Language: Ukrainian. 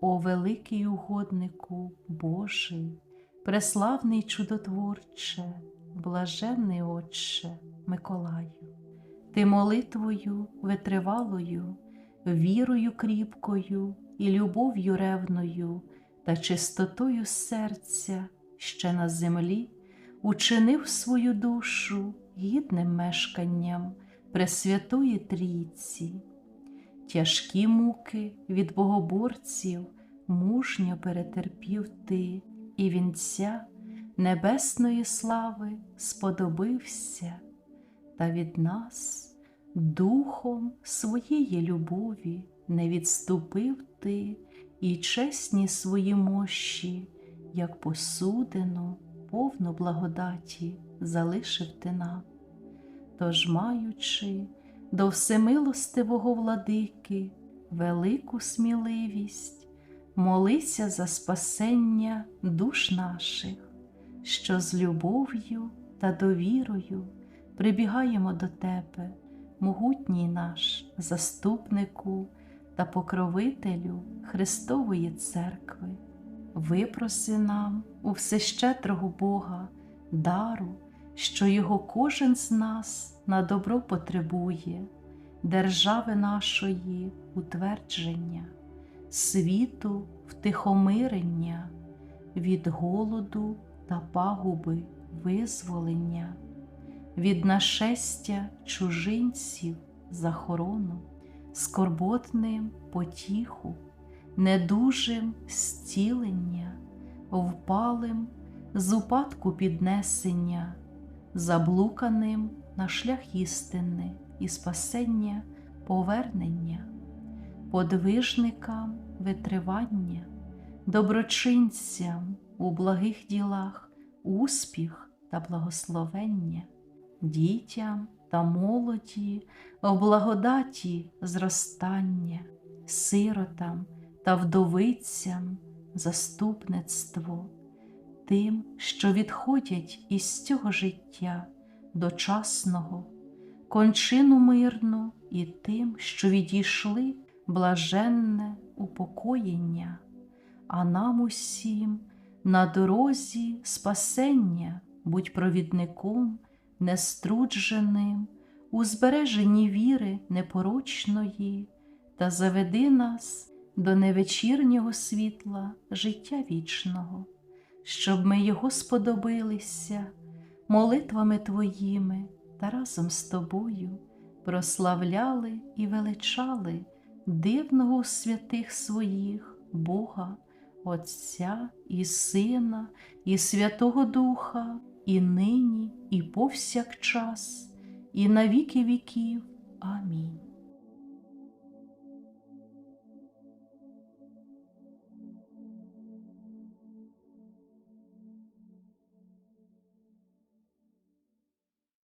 О великий угоднику Божий, преславний чудотворче, блаженний Отче Миколаю, ти молитвою витривалою, вірою кріпкою і любов'ю ревною та чистотою серця ще на землі учинив свою душу гідним мешканням Пресвятої Трійці. Тяжкі муки від богоборців мужньо перетерпів ти, і вінця небесної слави сподобився, та від нас духом своєї любові не відступив ти, і чесні свої мощі, як посудину, повну благодаті залишив ти нам. Тож, маючи до всемилостивого владики велику сміливість, молися за спасення душ наших, що з любов'ю та довірою прибігаємо до Тебе, могутній наш заступнику та покровителю Христової Церкви. Випроси нам у всещедрого Бога дару, що його кожен з нас на добро потребує, держави нашої утвердження, світу втихомирення, від голоду та пагуби визволення, від нашестя чужинців захорону, скорботним потіху, недужим зцілення, впалим з упадку піднесення, заблуканим на шлях істини і спасення повернення, подвижникам витривання, доброчинцям у благих ділах успіх та благословення, дітям та молоді в благодаті зростання, сиротам та вдовицям заступництво, тим, що відходять із цього життя дочасного, кончину мирну і тим, що відійшли блаженне упокоєння, а нам усім на дорозі спасення будь провідником неструдженим, у збереженні віри непорочної, та заведи нас до невечірнього світла життя вічного, щоб ми його сподобилися молитвами Твоїми та разом з Тобою прославляли і величали дивного святих своїх Бога, Отця і Сина, і Святого Духа, і нині, і повсякчас, і на віки віків. Амінь.